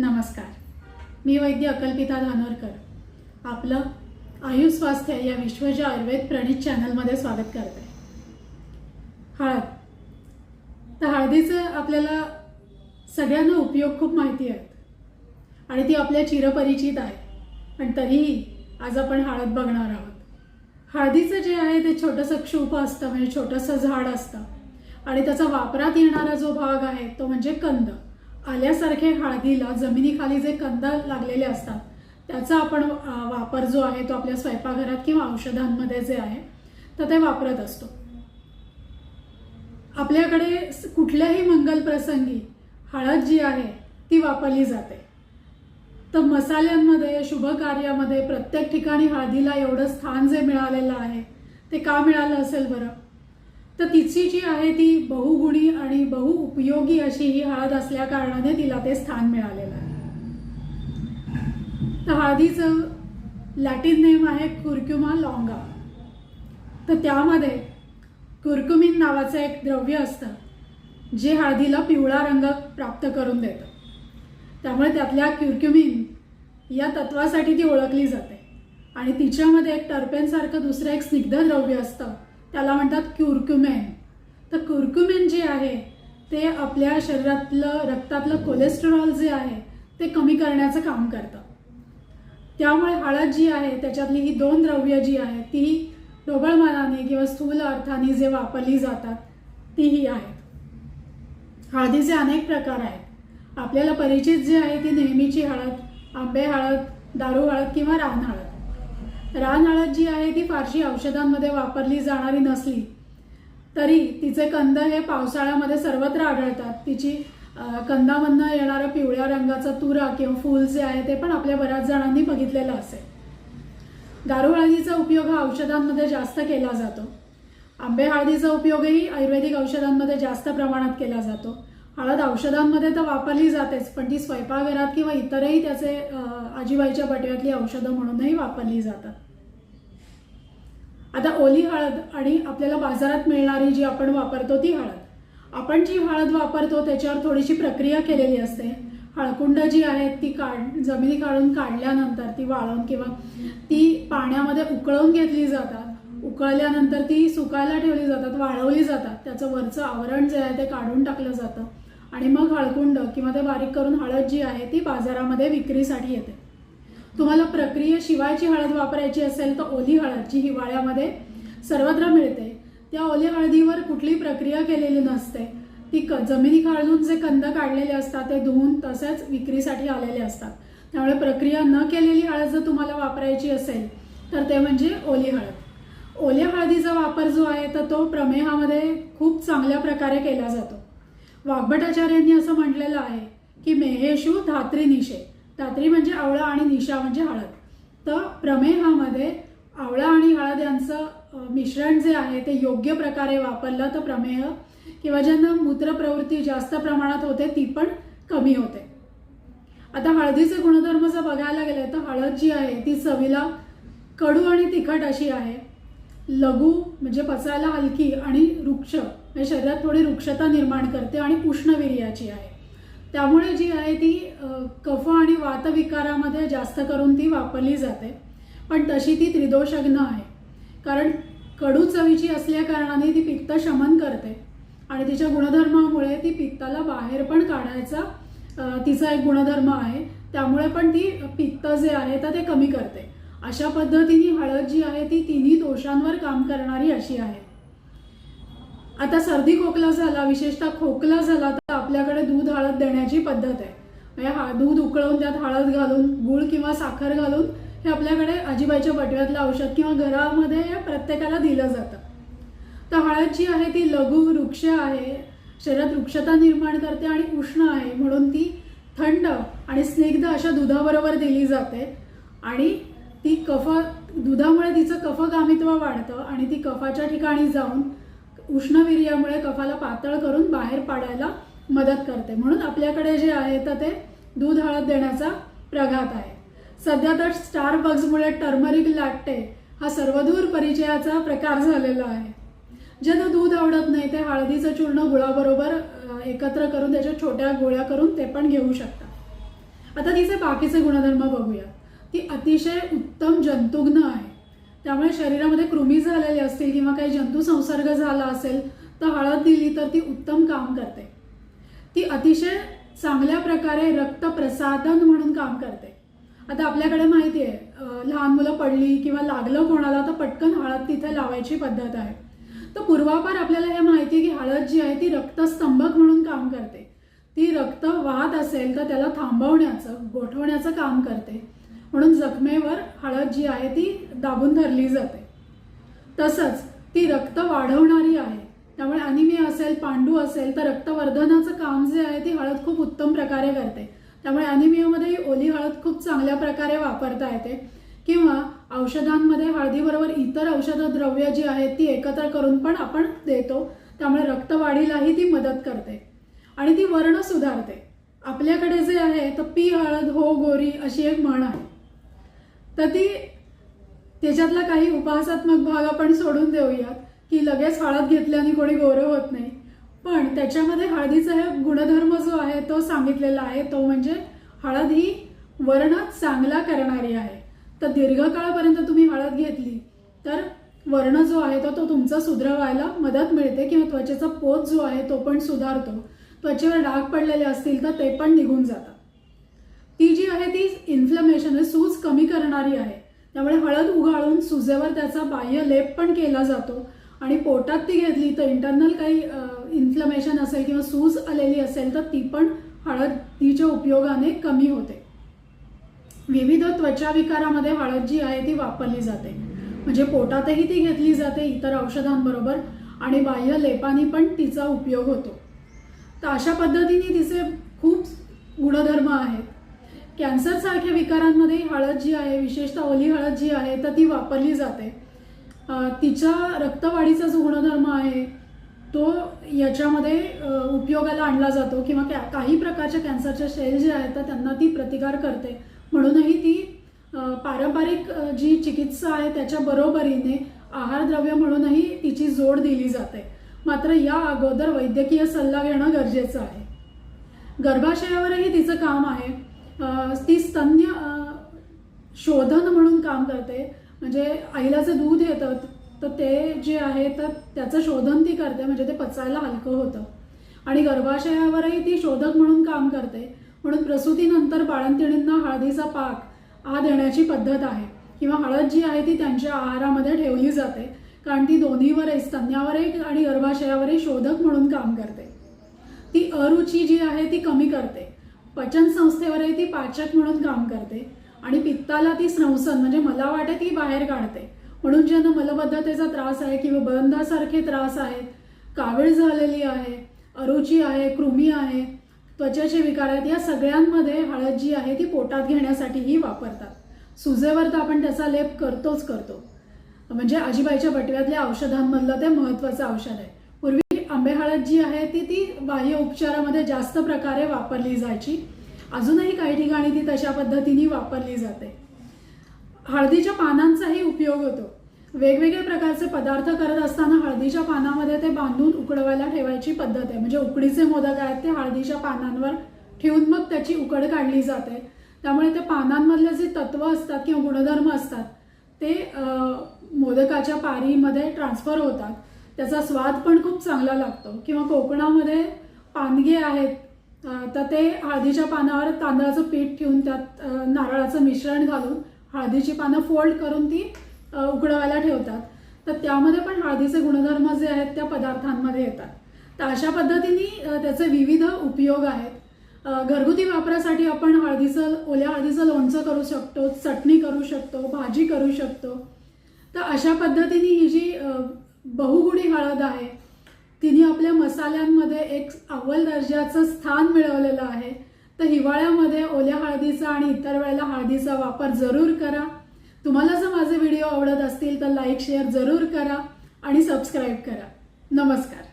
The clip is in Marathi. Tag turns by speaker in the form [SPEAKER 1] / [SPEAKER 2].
[SPEAKER 1] नमस्कार. मी वैद्य अकल्पिता धानोरकर. आपलं आयुष स्वास्थ्य या विश्वच्या आयुर्वेद प्रणित चॅनलमध्ये स्वागत करते. हळद. तर हळदीचं आपल्याला सगळ्यांना उपयोग खूप माहिती आहेत. आणि ती आपल्या चिरपरिचित आहे. पण तरीही आज आपण हळद बघणार आहोत. हळदीचं जे आहे ते छोटंसं क्षूप असतं म्हणजे छोटंसं झाड असतं. आणि त्याचा वापरात येणारा जो भाग आहे तो म्हणजे कंद. आल्यासारखे हळदीला जमिनीखाली जे कंद लागलेले असतात त्याचा आपण वापर जो आहे तो आपल्या स्वयंपाकघरात किंवा औषधांमध्ये जे आहे तर ते वापरत असतो. आपल्याकडे कुठल्याही मंगल प्रसंगी हळद जी आहे ती वापरली जाते. तर मसाल्यांमध्ये शुभ कार्यामध्ये प्रत्येक ठिकाणी हळदीला एवढं स्थान जे मिळालेलं आहे ते का मिळालं असेल बरं? तर तिची जी आहे ती बहुगुणी आणि बहुउपयोगी अशी ही हळद असल्या कारणाने तिला ते स्थान मिळालेलं आहे. तर हळदीचं लॅटिन नेम आहे कुर्क्युमा लॉंगा. तर त्यामध्ये कुर्कुमिन नावाचं एक द्रव्य असतं जे हळदीला पिवळा रंग प्राप्त करून देतं. त्यामुळे त्यातल्या क्युर्क्युमिन या तत्वासाठी ती ओळखली जाते. आणि तिच्यामध्ये एक टर्पेनसारखं दुसरं एक स्निग्ध द्रव्य असतं त्याला म्हणतात क्युरक्युमेन तर क्युरक्युमेन जे आहे ते आपल्या शरीरातलं रक्तातलं कोलेस्टेरॉल जे आहे ते कमी करण्याचं काम करतं. त्यामुळे हळद जी आहे त्याच्यातली ही दोन द्रव्य जी आहेत ती ढोबळमानाने किंवा स्थूल अर्थाने जे वापरली जातात तीही आहेत. हळदीचे अनेक प्रकार आहेत. आपल्याला परिचित जे आहे ती नेहमीची हळद आंबे हळद दारू हळद किंवा रान हळद. रान हळद जी आहे ती फारशी औषधांमध्ये वापरली जाणारी नसली तरी तिचे कंद हे पावसाळ्यामध्ये सर्वत्र आढळतात. तिची कंदामधनं येणारं पिवळ्या रंगाचा तुरा किंवा फूल जे आहे ते पण आपल्या बऱ्याच जणांनी बघितलेलं असेल दारू हळदीचा उपयोग हा औषधांमध्ये जास्त केला जातो. आंबे हळदीचा उपयोगही आयुर्वेदिक औषधांमध्ये जास्त प्रमाणात केला जातो. हळद औषधांमध्ये तर वापरली जातेच पण ती स्वयंपाकघरात किंवा इतरही त्याचे आजीबाईच्या बटव्यातली औषधं म्हणूनही वापरली जातात. आता ओली हळद आणि आपल्याला बाजारात मिळणारी जी आपण वापरतो ती हळद. आपण जी हळद वापरतो त्याच्यावर थोडीशी प्रक्रिया केलेली असते. हळकुंड जी आहेत ती काढ जमिनी काढून काढल्यानंतर ती वाळवून किंवा ती पाण्यामध्ये उकळवून घेतली जातात. उकळल्यानंतर ती सुकायला ठेवली जातात वाळवली जातात. त्याचं वरचं आवरण जे आहे ते काढून टाकलं जातं. आणि मग हळकुंड किंवा ते बारीक करून हळद जी आहे ती बाजारामध्ये विक्रीसाठी येते. तुम्हाला प्रक्रियेशिवायची हळद वापरायची असेल तर ओली हळद जी हिवाळ्यामध्ये सर्वत्र मिळते त्या ओली हळदीवर कुठली प्रक्रिया केलेली नसते. ती क जमिनी खाळून जे कंद काढलेले असतात ते धुवून तसेच विक्रीसाठी आलेले असतात. त्यामुळे प्रक्रिया न केलेली हळद जर तुम्हाला वापरायची असेल तर ते म्हणजे ओली हळद. ओल्या हळदीचा वापर जो आहे तर तो प्रमेहामध्ये खूप चांगल्या प्रकारे केला जातो. वाग्भटाचार्यांनी असं म्हटलेलं आहे की मेहेशू धात्री निशे धात्री म्हणजे आवळा आणि निशा म्हणजे हळद. तर प्रमेहामध्ये आवळा आणि हळद यांचं मिश्रण जे आहे ते योग्य प्रकारे वापरलं तर प्रमेह किंवा ज्यांना मूत्रप्रवृत्ती जास्त प्रमाणात होते ती पण कमी होते. आता हळदीचे गुणधर्म जर बघायला गेले तर हळद जी आहे ती चवीला कडू आणि तिखट अशी आहे. लघु म्हणजे पचायला हलकी आणि वृक्ष म्हणजे शरीरात थोडी वृक्षता निर्माण करते आणि उष्णवीर्याची आहे. त्यामुळे जी आहे ती कफ आणि वातविकारामध्ये जास्त करून ती वापरली जाते. पण तशी ती त्रिदोषग्न आहे. कारण कडू चवीची असल्याकारणाने ती पित्त शमन करते आणि तिच्या गुणधर्मामुळे ती पित्ताला बाहेर पण काढायचा तिचा एक गुणधर्म आहे. त्यामुळे पण ती पित्त जे आहे तर ते कमी करते. अशा पद्धतीने हळद जी आहे ती तिन्ही दोषांवर काम करणारी अशी आहे. आता सर्दी खोकला झाला विशेषतः खोकला झाला तर आपल्याकडे दूध हळद देण्याची पद्धत आहे. म्हणजे हा दूध उकळवून त्यात हळद घालून गुळ किंवा साखर घालून हे आपल्याकडे आजीबाईच्या बटव्यातलं औषध किंवा घरामध्ये हे प्रत्येकाला दिलं जातं. तर हळद जी आहे ती लघु वृक्ष आहे. शरीरात वृक्षता निर्माण करते आणि उष्ण आहे म्हणून ती थंड आणि स्निग्ध अशा दुधाबरोबर दिली जाते. आणि ती कफ दुधामुळे तिचं कफगामित्व वाढतं आणि ती कफाच्या ठिकाणी जाऊन उष्णवीर्यामुळे कफाला पातळ करून बाहेर पाडायला मदत करते. म्हणून आपल्याकडे जे आहे तर ते दूध हळद देण्याचा प्रघात आहे. सध्या तर स्टार बग्समुळे टर्मरिक लॅक्टे हा सर्वदूर परिचयाचा प्रकार झालेला आहे. ज्यांना दूध आवडत नाही ते हळदीचं चूर्ण गुळाबरोबर एकत्र करून त्याच्या छोट्या गोळ्या करून ते पण घेऊ शकतात आता तिचे बाकीचे गुणधर्म बघूया. ती अतिशय उत्तम जंतुग्न आहे. त्यामुळे शरीरामध्ये कृमी झालेले असतील किंवा काही जंतू संसर्ग झाला असेल तर हळद दिली तर ती उत्तम काम करते. ती अतिशय चांगल्या प्रकारे रक्त प्रसादन म्हणून काम करते. आता आपल्याकडे माहिती आहे लहान मुलं पडली किंवा लागलं कोणाला तर पटकन हळद तिथे लावायची पद्धत आहे. तर पूर्वापार आपल्याला हे माहिती आहे की हळद जी आहे ती रक्तस्तंभक म्हणून काम करते. ती रक्त वाहत असेल तर त्याला थांबवण्याचं गोठवण्याचं काम करते. म्हणून जखमेवर हळद जी आहे ती दाबून धरली जाते. तसंच ती रक्त वाढवणारी आहे. त्यामुळे अनिमिया असेल पांडू असेल तर रक्तवर्धनाचं काम जे आहे ती हळद खूप उत्तम प्रकारे करते. त्यामुळे अनिमियामध्येही ओली हळद खूप चांगल्या प्रकारे वापरता येते. किंवा औषधांमध्ये हळदीबरोबर इतर औषध द्रव्य जी आहेत ती एकत्र करून पण आपण देतो. त्यामुळे रक्तवाढीलाही ती मदत करते. आणि ती वर्ण सुधारते. आपल्याकडे जे आहे तर पी हळद हो गोरी अशी एक म्हण आहे. तर ती त्याच्यातला काही उपहासात्मक भाग आपण सोडून देऊयात की लगेच हळद घेतल्याने कोणी गोरं होत नाही. पण त्याच्यामध्ये हळदीचा हे गुणधर्म जो आहे तो सांगितलेला आहे तो म्हणजे हळद ही वर्ण चांगला करणारी आहे. तर दीर्घकाळापर्यंत तुम्ही हळद घेतली तर वर्ण जो आहे तो तो तुमचा सुधरवायला मदत मिळते किंवा त्वचेचा पोत जो आहे तो पण सुधारतो. त्वचेवर डाग पडलेले असतील तर ते पण निघून जातात. ती जी आहे ती इन्फ्लमेशन सूज कमी करणारी आहे. त्यामुळे हळद उगाळून सुजेवर त्याचा बाह्य लेप पण केला जातो. आणि पोटात ती घेतली तर इंटरनल काही इन्फ्लमेशन असेल किंवा सूज आलेली असेल तर ती पण हळद तिच्या उपयोगाने कमी होते. विविध त्वचा विकारामध्ये हळद जी आहे ती वापरली जाते. म्हणजे पोटातही ती घेतली जाते इतर औषधांबरोबर आणि बाह्य लेपानी पण तिचा उपयोग होतो. तर अशा पद्धतीने तिचे खूप गुणधर्म आहेत. कॅन्सरसारख्या विकारांमध्ये हळद जी आहे विशेषतः ओली हळद जी आहे तर ती वापरली जाते. तिच्या रक्तवाढीचा जो गुणधर्म आहे तो याच्यामध्ये उपयोगाला आणला जातो किंवा कॅ काही प्रकारच्या कॅन्सरच्या शेल जे आहेत तर त्यांना ती प्रतिकार करते. म्हणूनही ती पारंपरिक जी चिकित्सा आहे त्याच्या बरोबरीने आहारद्रव्य म्हणूनही तिची जोड दिली जाते. मात्र या अगोदर वैद्यकीय सल्ला घेणं गरजेचं आहे. गर्भाशयावरही तिचं काम आहे. ती स्तन्य शोधन म्हणून काम करते. म्हणजे आईला जे दूध येतं तर ते जे आहे तर त्याचं शोधन ती करते. म्हणजे ते पचायला हलकं होतं. आणि गर्भाशयावरही ती शोधक म्हणून काम करते. म्हणून प्रसूतीनंतर बाळंतिणींना हळदीचा पाक हा देण्याची पद्धत आहे. किंवा हळद जी आहे ती त्यांच्या आहारामध्ये ठेवली जाते. कारण ती दोन्हीवरही स्तन्यावरही आणि गर्भाशयावरही शोधक म्हणून काम करते. ती अरुची जी आहे ती कमी करते. पचन संस्थेवरही ती पाचक म्हणून काम करते. आणि पित्ताला ती संसन म्हणजे मला वाटे ती बाहेर काढते. म्हणून ज्यांना मलबद्धतेचा त्रास आहे किंवा बंधासारखे त्रास आहेत कावीळ झालेली आहे अरुची आहे कृमी आहे त्वचेचे विकार आहेत या सगळ्यांमध्ये हळद जी आहे ती पोटात घेण्यासाठीही वापरतात. सुजेवर तर आपण त्याचा लेप करतोच करतो. म्हणजे आजीबाईच्या बटव्यातल्या औषधांमधलं ते महत्त्वाचं औषध आहे. आंबे हळद जी आहे ती ती बाह्य उपचारामध्ये जास्त प्रकारे वापरली जायची. अजूनही काही ठिकाणी ती तशा पद्धतीने वापरली जाते. हळदीच्या पानांचाही उपयोग होतो. वेगवेगळे प्रकारचे पदार्थ करत असताना हळदीच्या पानामध्ये ते बांधून उकडवायला ठेवायची पद्धत आहे. म्हणजे उकडीचे मोदक आहेत ते हळदीच्या पानांवर ठेवून मग त्याची उकड काढली जाते. त्यामुळे ते पानांमधले जे तत्व असतात किंवा गुणधर्म असतात ते मोदकाच्या पारीमध्ये ट्रान्सफर होतात. त्याचा स्वाद पण खूप चांगला लागतो. किंवा कोकणामध्ये पानगे आहेत तर ते हळदीच्या पानावर तांदळाचं पीठ ठेवून त्यात नारळाचं मिश्रण घालून हळदीची पानं फोल्ड करून ती उकडवायला ठेवतात. तर त्यामध्ये पण हळदीचे गुणधर्म जे आहेत त्या पदार्थांमध्ये येतात. तर अशा पद्धतीने त्याचे विविध उपयोग आहेत. घरगुती वापरासाठी आपण हळदीचं ओल्या हळदीचं लोणचं करू शकतो चटणी करू शकतो भाजी करू शकतो. तर अशा पद्धतीने ही जी बहुगुणी हळद आहे. तिने आपल्या मसाल्यांमध्ये एक अव्वल दर्जाचं स्थान मिळवलेलं आहे. तर हिवाळ्यामध्ये ओल्या हळदीचा आणि इतर वेळेला हळदीचा वापर जरूर करा. तुम्हाला जर माझे व्हिडिओ आवडत असतील तर लाईक शेअर जरूर करा आणि सबस्क्राईब करा. नमस्कार.